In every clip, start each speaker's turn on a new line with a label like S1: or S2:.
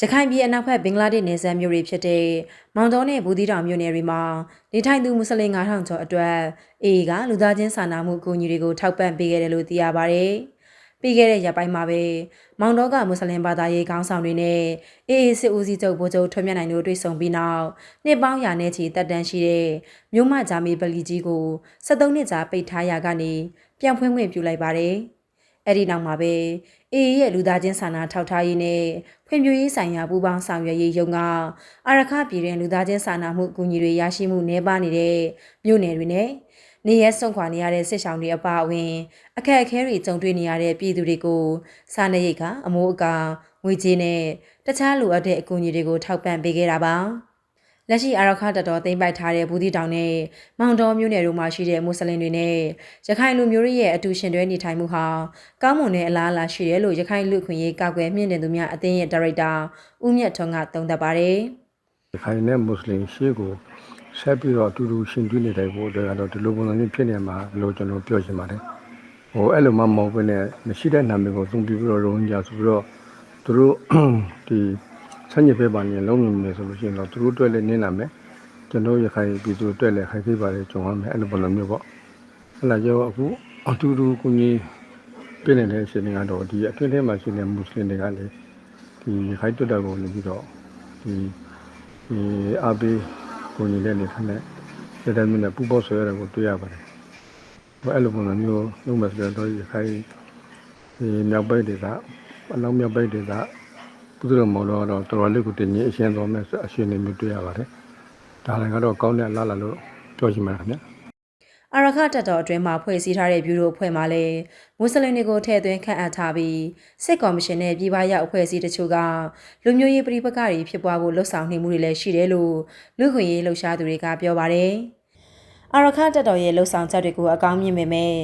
S1: ရခိုင်ပြည်အနောက်ဘက်ဘင်္ဂလားဒေ့ရှ်နယ်စပ်မြို့တွေဖြစ်တဲ့မောင်တောနဲ့ဘူးသီးတောင်မြို့နယ်တွေမှာနေထိုင်သူမွတ်စလင်9000ကျော်အတွက်အေအေကလူသားချင်းစာနာမှုအကူအညီတွေကိုထောက်ပံ့ပေးခဲ့တယ်လို့သိရပါဗျ။ပြီးခဲ့တဲ့ရက်ပိုင်းမှာပဲမောင်တောကမွတ်စလင်ဘာသာရေးခေါင်းဆောင်တွေနဲ့အေအေစစ်ဦးစီးချုပ်ဗိုလ်ချုပ်ထွန်းမြတ်နိုင်တို့တွေ့ဆုံပြီးနောက်နှစ်ပေါင်းရာနဲ့ချီတက်တန်းရှိတဲ့မြို့မဂျာမီပလီကြီးကို73နှစ်ကြာပိတ်ထားရာကနေပြန်ဖွင့်ခွင့်ပြုလိုက်ပါတယ်။ အဲ့ဒီနောက်မှာပဲအေအေရဲ့လူသားချင်းစာနာထောက်ထားရေးနဲ့ဖွံ့ဖြိုးရေးဆိုင်ရာပူးပေါင်းဆောင်ရွက်ရေးရုံးကအာရခပြည်တွင်လူသားချင်းစာနာမှုအကူအညီတွေရရှိမှုနှဲပါနေတဲ့မြို့နယ်တွေနဲ့နေရဲစွန့်ခွာနေရတဲ့စစ်ဆောင်တွေအပါအဝင်အခက်အခဲတွေကြုံတွေ့နေရတဲ့ပြည်သူတွေကိုစားနပ်ရိက္ခာအမိုးအကာငွေကြေးနဲ့တခြားလိုအပ်တဲ့အကူအညီတွေကိုထောက်ပံ့ပေးခဲ့တာပါ။ လက်ရှိအာရခတတော်သိမ်းပိုက်ထားတဲ့ဘူးတီတောင်နဲ့မောင်တော်မြို့နယ်တို့မှာရှိတဲ့မွတ်စလင်တွေနဲ့ရခိုင်လူမျိုးတွေရဲ့အတူရှင်တွဲနေထိုင်မှုဟာကောင်းမွန်တဲ့အလားအလာရှိတယ်လို့ရခိုင်လူခွင့်ရေးကောက်ွယ်မြင့်တင်သူများအသင်းရဲ့ဒါရိုက်တာဦးမြတ်ထွန်းကသုံးသပ်ပါတယ်။
S2: ရခိုင်နဲ့မွတ်စလင်ရှေ့ကိုဆက်ပြီးတော့အတူတူရှင်တွေ့နေတယ်ဖို့အတွက်ကတော့ဒီလိုပုံစံမျိုးဖြစ်နေမှာလို့ကျွန်တော်ပြောချင်ပါတယ်။ဟိုအဲ့လိုမှမဟုတ်ဘဲနဲ့မရှိတဲ့နာမည်ကိုသုံးပြီးတော့ရုံးကြဆိုပြီးတော့သူတို့ဒီဆ န့်ကျင်ဘက်ပါနေလုံးနေမယ်ဆိုလို့ရှိရင်တော့သူတို့အတွက်လည်းနင်းလာမယ်။ကျွန်တော်ရခိုင်ပြည်သူအတွက်လည်းခိုင်ခေးပါတယ်ကြုံရမယ်အဲ့လိုပုံစံမျိုးပေါ့။အဲ့ဒါကြောင့်အခုအတူတူကိုကြီးပြည်နေတဲ့အချိန်ကတော့ဒီအတွင်းထဲမှာရှိတဲ့မွတ်စလင်တွေကလည်းဒီခိုင်တွတ်တာကိုနေပြီးတော့ဒီဒီအဘေးကိုကြီးလည်းနေထိုင်တဲ့စေတမင်းနဲ့ပူပေါဆွဲရတာကိုတွေ့ရပါတယ်။ဘာအဲ့လိုပုံစံမျိုးလုပ်မှဆိုတော့ရခိုင်ဒီမြောက်ပိုင်းဒေသအလုံးမြောက်ပိုင်းဒေသ ပုဒ်တော်မော်တော့တော်တော်လေးကိုတင်ကြီးအရှင်းတော်မဲ့အရှင်နေမျိုးတွေ့ရပါတယ်။ဒါလည်းကတော့ကောင်းတဲ့အလားလာလို့ပြောချင်ပါတယ်ခင်ဗျာ။
S1: အာရခတက်တော်အတွင်းမှာဖွဲ့စည်းထားတဲ့ဘျူရိုအဖွဲ့မှလည်းမွတ်စလင်တွေကိုထည့်သွင်းခန့်အပ်ထားပြီးစစ်ကော်မရှင်နဲ့ပြည်ပရောက်အဖွဲ့အစည်းတချို့ကလူမျိုးရေးပြည်ပကတွေဖြစ်ပွားဖို့လှုံ့ဆော်နေမှုတွေလည်းရှိတယ်လို့လူခွင့်ရေးလှုပ်ရှားသူတွေကပြောပါတယ်။ အာရခတက်တော်ရဲ့လှုံ့ဆော်ချက်တွေကိုအကောင်းမြင်ပေမဲ့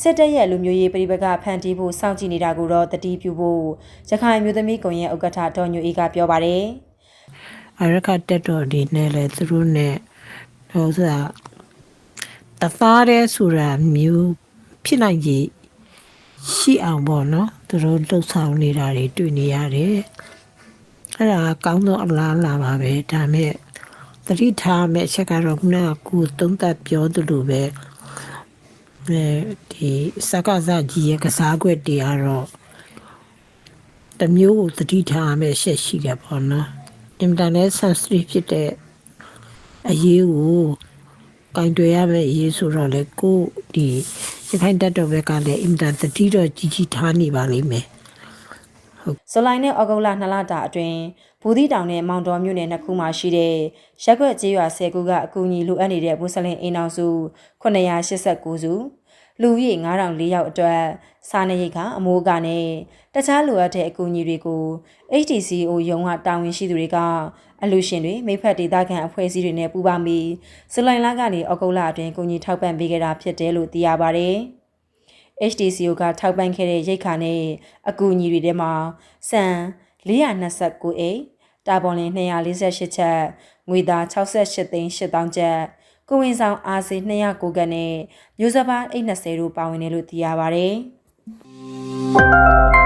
S1: စစ်တပ်ရဲ့လူမျိုးရေးပြည်ပကဖန်တီးဖို့စောင့်ကြည့်နေတာကိုတော့တတိပြုဖို့ရခိုင်မျိုးသမီးကွန်ရက်ဥက္ကဋ္ဌဒေါ်ညိုအေးကပြောပါတယ်။
S3: အရကတက်တော်ဒီနဲ့လေသူတို့နဲ့ဟိုဆိုတာတသားတဲ့ဆိုတာမျိုးဖြစ်နိုင်ကြီးရှိအောင်ပေါ့နော်သူတို့လှုပ်ဆောင်နေတာတွေတွေ့နေရတယ်အဲ့ဒါကကောင်းသောအလားအလာပါပဲဒါမဲ့ သတိထားမဲ့အချက်ကတော့ခုနကကိုသုံးသက်ပြောသလိုပဲအဲဒီစကားစားကြီးရဲ့ကစားကွက်တွေကတော့တစ်မျိုးကိုသတိထားမဲ့ရှက်ရှိတယ်ပေါ့နော်အင်တာနက် sensitive ဖြစ်တဲ့အရေးကိုကင်တွယ်ရမယ့်အရေးဆိုတော့လေကိုဒီရခိုင်တက်တော်ဘက်ကလည်းအင်တာသတိတော့ကြီးကြီးထားနေပါလိမ့်မယ်
S1: ဇူလိုင်နဲ့ဩဂုတ်လ2လတာအတွင်း ဘူးသီးတောင်နဲ့မောင်တော်မြို့နယ်နှစ်ခုမှာရှိတဲ့ရက်ွက်ကျေးရွာ10ခုကအကူအညီလိုအပ်နေတဲ့မွတ်စလင်အိမ်အောင်စု989စုလူဦးရေ9004ယောက်အတွက်စားနပ်ရိက္ခာအမိုးကနဲ့တခြားလိုအပ်တဲ့အကူအညီတွေကို HTCO ရုံးကတာဝန်ရှိသူတွေကအလူရှင်တွေမိဖက်ဒေသခံအဖွဲ့အစည်းတွေနဲ့ပူးပေါင်းပြီးဇူလိုင်လကနေဩဂုတ်လအတွင်းကူညီထောက်ပံ့ပေးခဲ့တာဖြစ်တယ်လို့သိရပါဗျ။ HTCO ကထောက်ပံ့ခဲ့တဲ့ရိတ်ခါနဲ့အကူအညီတွေထဲမှာစံ 429အိတ်တာပေါ်လင်248ချက်ငွေသား68သိန်း8000ကျပ်ကိုဝင်ဆောင်အားစေ209ကနဲ့မျိုးစပါးအိတ်20တို့ပါဝင်တယ်လို့သိရပါဗျ။